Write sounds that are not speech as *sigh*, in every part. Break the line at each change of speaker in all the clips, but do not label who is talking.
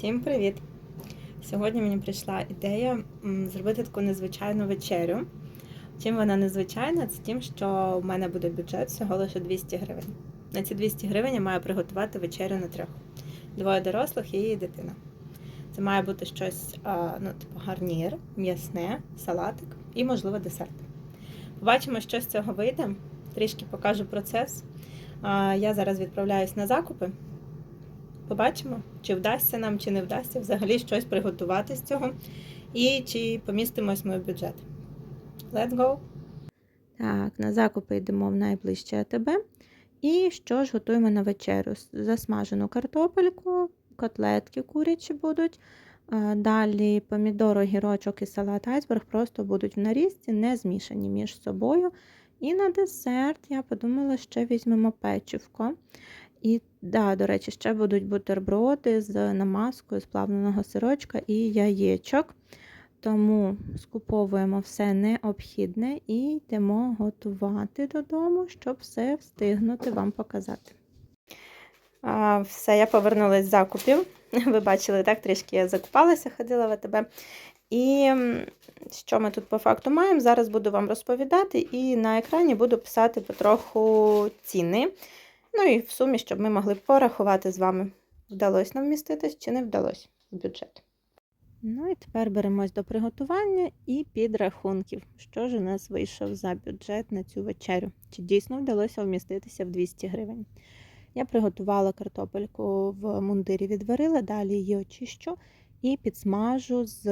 Всім привіт! Сьогодні мені прийшла ідея зробити таку незвичайну вечерю. Чим вона незвичайна? Це тим, що в мене буде бюджет всього лише 200 гривень. На ці 200 гривень я маю приготувати вечерю на трьох: двоє дорослих і дитина. Це має бути щось, ну, типу гарнір, м'ясне, салатик і, можливо, десерт. Побачимо, що з цього вийде. Трішки покажу процес. Я зараз відправляюсь на закупи. Побачимо, чи вдасться нам, чи не вдасться взагалі щось приготувати з цього, і чи помістимось ми в бюджет. Let's go! Так, на закупи йдемо в найближче АТБ. І що ж готуємо на вечерю? Засмажену картопельку, котлетки курячі будуть. Далі помідор, огірочок і салат айсберг просто будуть в нарізці, не змішані між собою. І на десерт я подумала, ще візьмемо печивко. І, да, до речі, ще будуть бутерброди з намазкою з плавленого сирочка і яєчок. Тому скуповуємо все необхідне і йдемо готувати додому, щоб все встигнути вам показати. Все, я повернулася з закупів. *laughs* Ви бачили, так, трішки я закупалася, ходила в АТБ. І що ми тут по факту маємо? Зараз буду вам розповідати, і на екрані буду писати потроху ціни. Ну і в сумі, щоб ми могли порахувати з вами, вдалося нам вміститись чи не вдалося в бюджет. Ну і тепер беремось до приготування і підрахунків. Що ж у нас вийшов за бюджет на цю вечерю? Чи дійсно вдалося вміститися в 200 гривень? Я приготувала картопельку в мундирі, відварила, далі її очищу і підсмажу з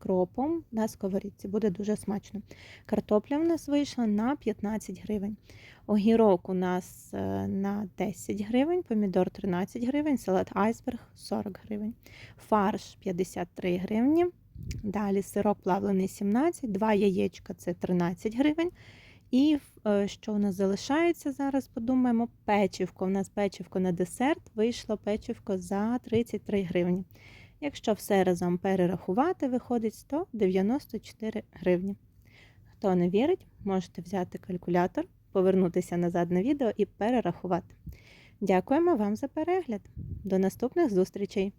кропом на сковорідці. Буде дуже смачно. Картопля в нас вийшла на 15 гривень. Огірок у нас е, на 10 гривень, помідор 13 гривень, салат айсберг 40 гривень, фарш 53 гривні. Далі сирок плавлений 17, 2 яєчка це 13 гривень. І е, що у нас залишається зараз? Подумаємо, печивко. У нас печивко на десерт вийшло печивко за 33 гривні. Якщо все разом перерахувати, виходить 194 гривні. Хто не вірить, можете взяти калькулятор, повернутися назад на відео і перерахувати. Дякуємо вам за перегляд. До наступних зустрічей!